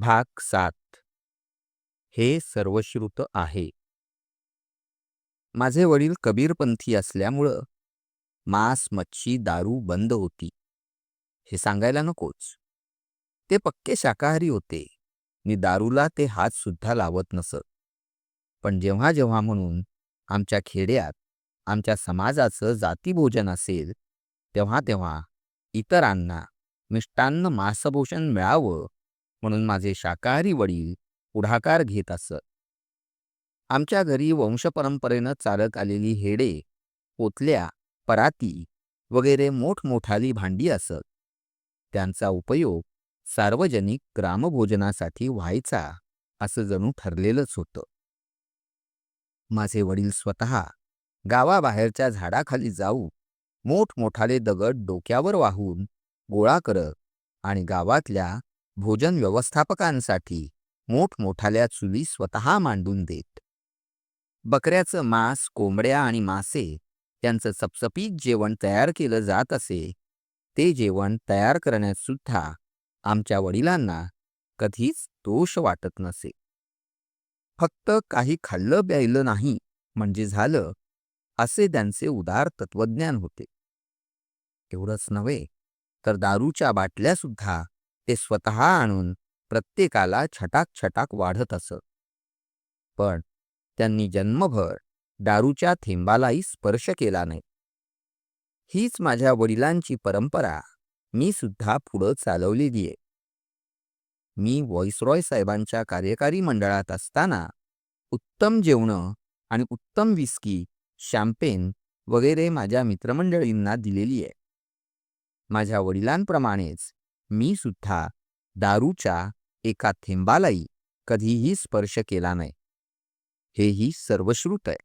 भाग सात. हे सर्वश्रुत आहे. माझे वडील कबीरपंथी असल्यामुळं मांस मच्छी दारू बंद होती. हे सांगायला नकोच. ते पक्के शाकाहारी होते. मी दारूला ते हात सुद्धा लावत नसत. पण जेव्हा जेव्हा म्हणून आमच्या खेड्यात आमच्या समाजाचं जातीभोजन असेल तेव्हा तेव्हा इतरांना मिष्टान्न मांसभोषण मिळावं म्हणून माझे शाकाहारी वडील पुढाकार घेत असत. आमच्या घरी वंशपरंपरेनं चालत आलेली हेडे पोतल्या पराती वगैरे मोठमोठाली भांडी असत. त्यांचा उपयोग सार्वजनिक ग्रामभोजनासाठी व्हायचा असं जणू ठरलेलंच होतं. माझे वडील स्वतः गावाबाहेरच्या झाडाखाली जाऊ मोठमोठाले दगड डोक्यावर वाहून गोळा करत आणि गावातल्या भोजन व्यवस्थापकांसाठी मोठमोठाल्या चुली स्वतः मांडून देत. बकऱ्याचं मांस कोंबड्या आणि मासे यांचं चपचपीत जेवण तयार केलं जात असे. ते जेवण तयार करण्यात सुद्धा आमच्या वडिलांना कधीच दोष वाटत नसे. फक्त काही खाल्लं प्यायलं नाही म्हणजे झालं असे त्यांचे उदार तत्वज्ञान होते. एवढंच नव्हे तर दारूच्या बाटल्या सुद्धा ते स्वतः आणून प्रत्येकाला छटाक छटाक वाढत असत. पण त्यांनी जन्मभर दारूच्या थेंबालाही स्पर्श केला नाही. हीच माझ्या वडिलांची परंपरा. मी सुद्धा पुढं चालवलेली आहे. मी व्हॉइसरॉय साहेबांच्या कार्यकारी मंडळात असताना उत्तम जेवणं आणि उत्तम विस्की शॅम्पेन वगैरे माझ्या मित्रमंडळींना दिलेली आहे. माझ्या वडिलांप्रमाणेच मी सुद्धा दारूच्या एका थेंबालाही कधीही स्पर्श केला नाही. हेही सर्वश्रुत आहे.